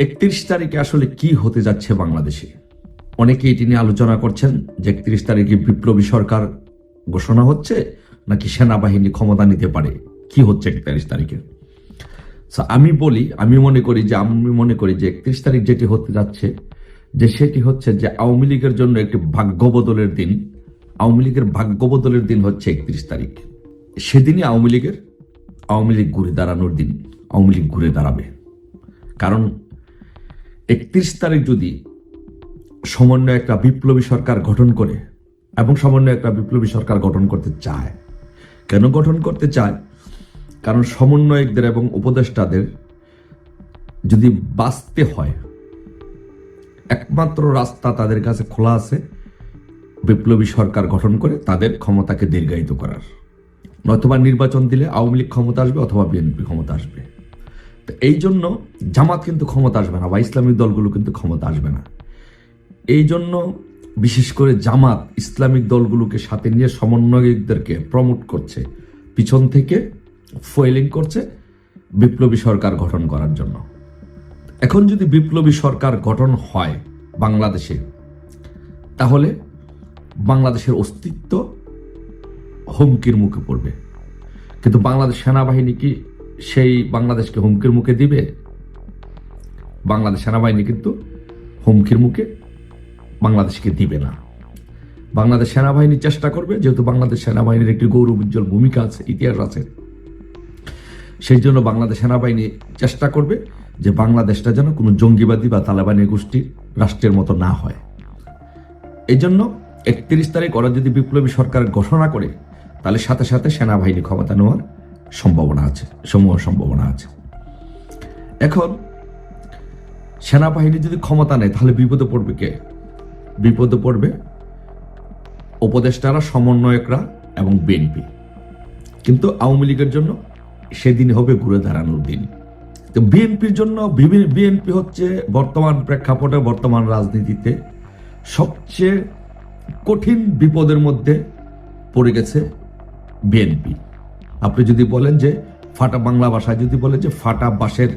একত্রিশ তারিখে আসলে কি হতে যাচ্ছে বাংলাদেশে? অনেকে এটি নিয়ে আলোচনা করছেন যে একত্রিশ তারিখে বিপ্লবী সরকার ঘোষণা হচ্ছে নাকি সেনাবাহিনী ক্ষমতা নিতে পারে? কি হচ্ছে একত্রিশ তারিখে? আমি বলি, আমি মনে করি যে, আমি মনে করি যে একত্রিশ তারিখ যেটি হতে যাচ্ছে, যে সেটি হচ্ছে যে আওয়ামী লীগের জন্য একটি ভাগ্য বদলের দিন। আওয়ামী লীগের ভাগ্য বদলের দিন হচ্ছে একত্রিশ তারিখ। সেদিনই আওয়ামী লীগের, আওয়ামী লীগ ঘুরে দাঁড়ানোর দিন, আওয়ামী লীগ ঘুরে দাঁড়াবে। কারণ একত্রিশ তারিখ যদি সমন্বয় একটা বিপ্লবী সরকার গঠন করে এবং সমন্বয় একটা বিপ্লবী সরকার গঠন করতে চায়। কেন গঠন করতে চায়? কারণ সমন্বয়কদের এবং উপদেষ্টাদের যদি বাঁচতে হয়, একমাত্র রাস্তা তাদের কাছে খোলা আছে, বিপ্লবী সরকার গঠন করে তাদের ক্ষমতাকে দীর্ঘায়িত করার। নয়তোবা নির্বাচন দিলে আওয়ামী লীগ ক্ষমতা আসবে অথবা বিএনপি ক্ষমতা আসবে। তো এই জন্য জামাত কিন্তু ক্ষমতা আসবে না বা ইসলামিক দলগুলো কিন্তু ক্ষমতা আসবে না। এই জন্য বিশেষ করে জামাত ইসলামিক দলগুলোকে সাথে নিয়ে সমন্বয়কদেরকে প্রমোট করছে, পিছন থেকে ফয়েলিং করছে বিপ্লবী সরকার গঠন করার জন্য। এখন যদি বিপ্লবী সরকার গঠন হয় বাংলাদেশে, তাহলে বাংলাদেশের অস্তিত্ব হুমকির মুখে পড়বে। কিন্তু বাংলাদেশ সেনাবাহিনী কি সেই বাংলাদেশকে হুমকির মুখে দিবে, বাংলাদেশ সেনাবাহিনী কিন্তু হুমকির মুখে বাংলাদেশকে দিবে না। বাংলাদেশ সেনাবাহিনী চেষ্টা করবে, যেহেতু বাংলাদেশ সেনাবাহিনীর একটি গৌরব উজ্জ্বল ভূমিকা আছে, ইতিহাস আছে, সেই জন্য বাংলাদেশ সেনাবাহিনী চেষ্টা করবে যে বাংলাদেশটা যেন কোনো জঙ্গিবাদী বা তালেবানি গোষ্ঠীর রাষ্ট্রের মতো না হয়। এই জন্য একত্রিশ তারিখ ওরা যদি বিপ্লবী সরকার ঘোষণা করে, তাহলে সাথে সাথে সেনাবাহিনী ক্ষমতা নেওয়ার সম্ভাবনা আছে, সমূহ সম্ভাবনা আছে। এখন, সেনাবাহিনী যদি ক্ষমতা নেয়, তাহলে বিপদে পড়বে কে? বিপদে পড়বে উপদেষ্টারা, সমন্বয়করা এবং বিএনপি। কিন্তু আওয়ামী লীগের জন্য সেদিন হবে ঘুরে দাঁড়ানোর দিন। তো বিএনপির জন্য বিএনপি হচ্ছে বর্তমান প্রেক্ষাপটে, বর্তমান রাজনীতিতে সবচেয়ে কঠিন বিপদের মধ্যে পড়ে গেছে বিএনপি। আপনি যদি বলেন যে ফাটা বাংলা ভাষায়, যদি বলেন যে ফাটা বাঁশের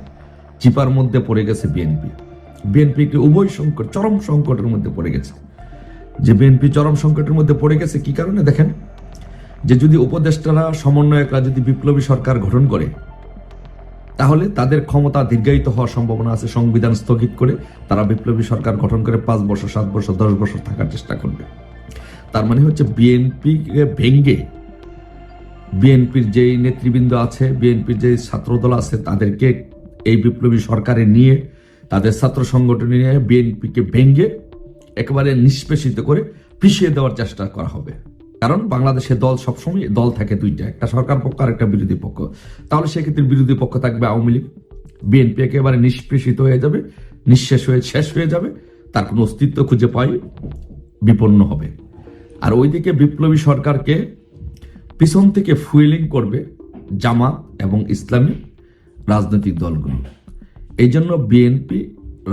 চিপার মধ্যে পড়ে গেছে বিএনপি। বিএনপি একটি উভয় সংকট, চরম সংকটের মধ্যে পড়ে গেছে। যে বিএনপি চরম সংকটের মধ্যে পড়ে গেছে, কি কারণে? দেখেন, যে যদি উপদেষ্টারা, সমন্বয়করা যদি বিপ্লবী সরকার গঠন করে, তাহলে তাদের ক্ষমতা দীর্ঘায়িত হওয়ার সম্ভাবনা আছে, সংবিধান স্থগিত করে তারা বিপ্লবী সরকার গঠন করে পাঁচ বছর, সাত বছর, দশ বছর থাকার চেষ্টা করবে। তার মানে হচ্ছে বিএনপি ভেঙ্গে বিএনপির যেই নেতৃবৃন্দ আছে, বিএনপির যে ছাত্রদল আছে, তাদেরকে এই বিপ্লবী সরকারে নিয়ে, তাদের ছাত্র সংগঠনে নিয়ে বিএনপিকে ভেঙ্গে একেবারে নিষ্পেষিত করে পিছিয়ে দেওয়ার চেষ্টা করা হবে। কারণ বাংলাদেশে দল সবসময়, দল থাকে দুইটা, একটা সরকার পক্ষ আর একটা বিরোধী পক্ষ। তাহলে সেক্ষেত্রে বিরোধী পক্ষ থাকবে আওয়ামী লীগ। বিএনপি একেবারে নিষ্পেষিত হয়ে যাবে, নিঃশেষ হয়ে শেষ হয়ে যাবে, তার কোনো অস্তিত্ব খুঁজে পাই বিপন্ন হবে। আর ওইদিকে বিপ্লবী সরকারকে পিছন থেকে ফুয়েলিং করবে জামাত এবং ইসলামী রাজনৈতিক দলগুলো। এই জন্য বিএনপি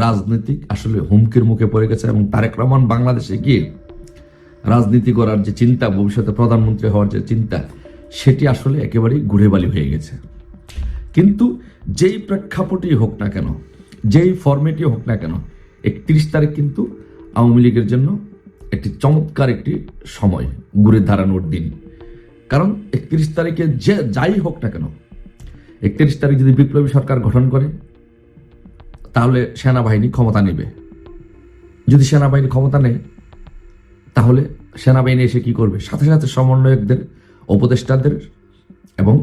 রাজনৈতিক আসলে হুমকির মুখে পড়ে গেছে এবং তারেক রহমান বাংলাদেশে গিয়ে রাজনীতি করার যে চিন্তা, ভবিষ্যতে প্রধানমন্ত্রী হওয়ার যে চিন্তা, সেটি আসলে একেবারেই ঘুরেবালি হয়ে গেছে। কিন্তু যেই প্রেক্ষাপটই হোক না কেন, যেই ফর্মেটই হোক না কেন, একত্রিশ তারিখ কিন্তু আওয়ামী লীগের জন্য একটি চমৎকার একটি সময়, ঘুরে দাঁড়ানোর দিন। কারণ একত্রিশ তারিখে যে যাই হোক না কেন, একত্রিশ তারিখ যদি বিপ্লবী সরকার গঠন করে, তাহলে সেনাবাহিনী ক্ষমতা নেবে। যদি সেনাবাহিনী ক্ষমতা নেয়, তাহলে সেনাবাহিনী এসে কি করবে? সাথে সাথে সমন্বয়কদের, উপদেষ্টাদের এবং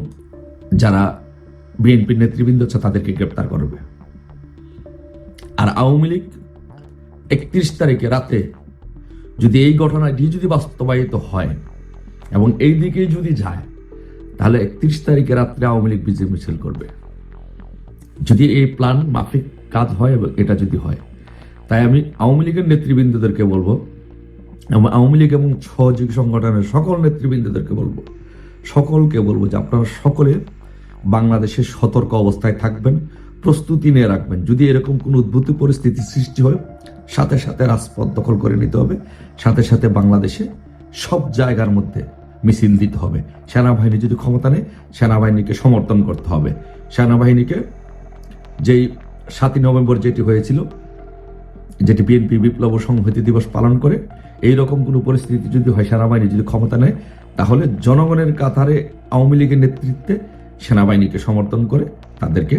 যারা বিএনপির নেতৃবৃন্দ আছে, তাদেরকে গ্রেপ্তার করবে। আর আওয়ামী লীগ একত্রিশ তারিখে রাতে যদি এই ঘটনাটি যদি বাস্তবায়িত হয় এবং এই দিকে যদি যায়, তাহলে একত্রিশ তারিখে রাত্রে আওয়ামী লীগ বিজয় মিছিল করবে। যদি এই প্ল্যান মাফিক কাজ হয় এবং এটা যদি হয়, তাই আমি আওয়ামী লীগের নেতৃবৃন্দদেরকে বলব, এবং আওয়ামী লীগ এবং সহযোগী সংগঠনের সকল নেতৃবৃন্দদেরকে বলব, সকলকে বলব যে আপনারা সকলে বাংলাদেশের সতর্ক অবস্থায় থাকবেন, প্রস্তুতি নিয়ে রাখবেন। যদি এরকম কোনো উদ্ভূত পরিস্থিতি সৃষ্টি হয়, সাথে সাথে রাজপথ দখল করে নিতে হবে, সাথে সাথে বাংলাদেশে সব জায়গার মধ্যে মিছিল দিতে হবে। সেনাবাহিনী যদি ক্ষমতা নেয়, সেনাবাহিনীকে সমর্থন করতে হবে। সেনাবাহিনীকে যেই সাতই নভেম্বর যেটি হয়েছিল, যেটি বিএনপি বিপ্লব ও সংহতি দিবস পালন করে, এই রকম কোনো পরিস্থিতি যদি হয়, সেনাবাহিনী যদি ক্ষমতা নেয়, তাহলে জনগণের কাতারে আওয়ামী লীগের নেতৃত্বে সেনাবাহিনীকে সমর্থন করে তাদেরকে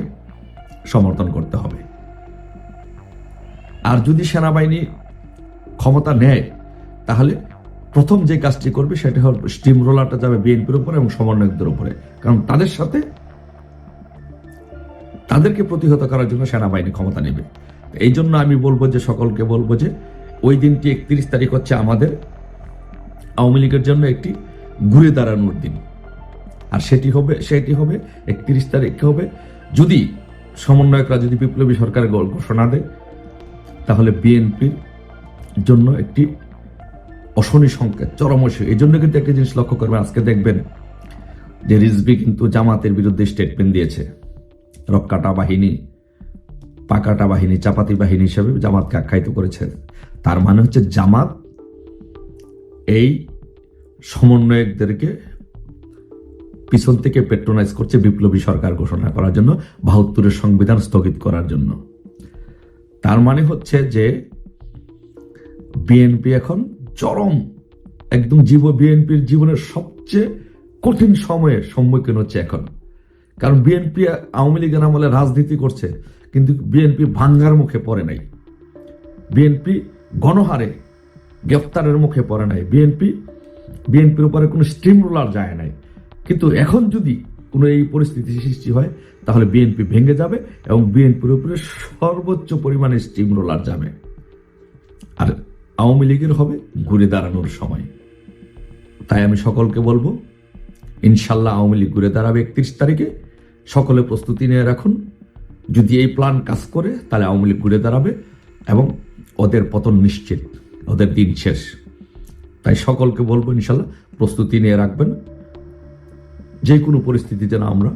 সমর্থন করতে হবে। আর যদি সেনাবাহিনী ক্ষমতা নেয়, তাহলে প্রথম যে কাজটি করবে সেটা হল স্টিম রোলারটা যাবে বিএনপির উপরে এবং সমন্বয়কদের উপরে। কারণ তাদের সাথে তাদেরকে প্রতিহত করার জন্য সেনাবাহিনী ক্ষমতা নেবে। এই জন্য আমি বলব যে, সকলকে বলব যে, ওই দিনটি একত্রিশ তারিখ হচ্ছে আমাদের আওয়ামী লীগের জন্য একটি ঘুরে দাঁড়ানোর দিন। আর সেটি হবে সেটি হবে একত্রিশ তারিখ হবে। যদি সমন্বয়করা, যদি বিপ্লবী সরকারের গো- ঘোষণা দেয়, তাহলে বিএনপির জন্য একটি অশনি সংকেত, চরম অশনি। এই জন্য কিন্তু একটা জিনিস লক্ষ্য করবেন, আজকে দেখবেন যে রিজবি কিন্তু জামাতের বিরুদ্ধে স্টেটমেন্ট দিয়েছে। রক্কাটা বাহিনী, পাকাটা বাহিনী, চাপাতি বাহিনী হিসেবে জামাতকে আখ্যায়িত করেছে। তার মানে হচ্ছে জামাত এই সমন্বয়কদেরকে পিছন থেকে পেট্রোনাইজ করছে বিপ্লবী সরকার ঘোষণা করার জন্য, বাহাত্তরের সংবিধান স্থগিত করার জন্য। তার মানে হচ্ছে যে বিএনপি এখন চরম, একদম জীব, বিএনপির জীবনের সবচেয়ে কঠিন সময়ের সম্মুখীন হচ্ছে এখন। কারণ বিএনপি আওয়ামী লীগের আমলে রাজনীতি করছে, কিন্তু বিএনপি ভাঙ্গার মুখে পড়ে নাই। বিএনপি গণহারে গ্রেফতারের মুখে পড়ে নাই। বিএনপি, বিএনপির উপরে কোনো স্টিম রোলার যায় নাই। কিন্তু এখন যদি কোনো এই পরিস্থিতি সৃষ্টি হয়, তাহলে বিএনপি ভেঙে যাবে এবং বিএনপির উপরে সর্বোচ্চ পরিমাণে স্টিম রোলার যাবে। আর আওয়ামী লীগের হবে, ঘুরে দাঁড়ানোর সময়। তাই আমি সকলকে বলব, ইনশাল্লাহ আওয়ামী লীগ ঘুরে দাঁড়াবে একত্রিশ তারিখে। সকলে প্রস্তুতি নিয়ে রাখুন। যদি এই প্ল্যান কাজ করে, তাহলে আওয়ামী লীগ ঘুরে দাঁড়াবে এবং ওদের পতন নিশ্চিত, ওদের দিন শেষ। তাই সকলকে বলব, ইনশাল্লাহ প্রস্তুতি নিয়ে রাখবেন। যে কোনো পরিস্থিতি যেন আমরা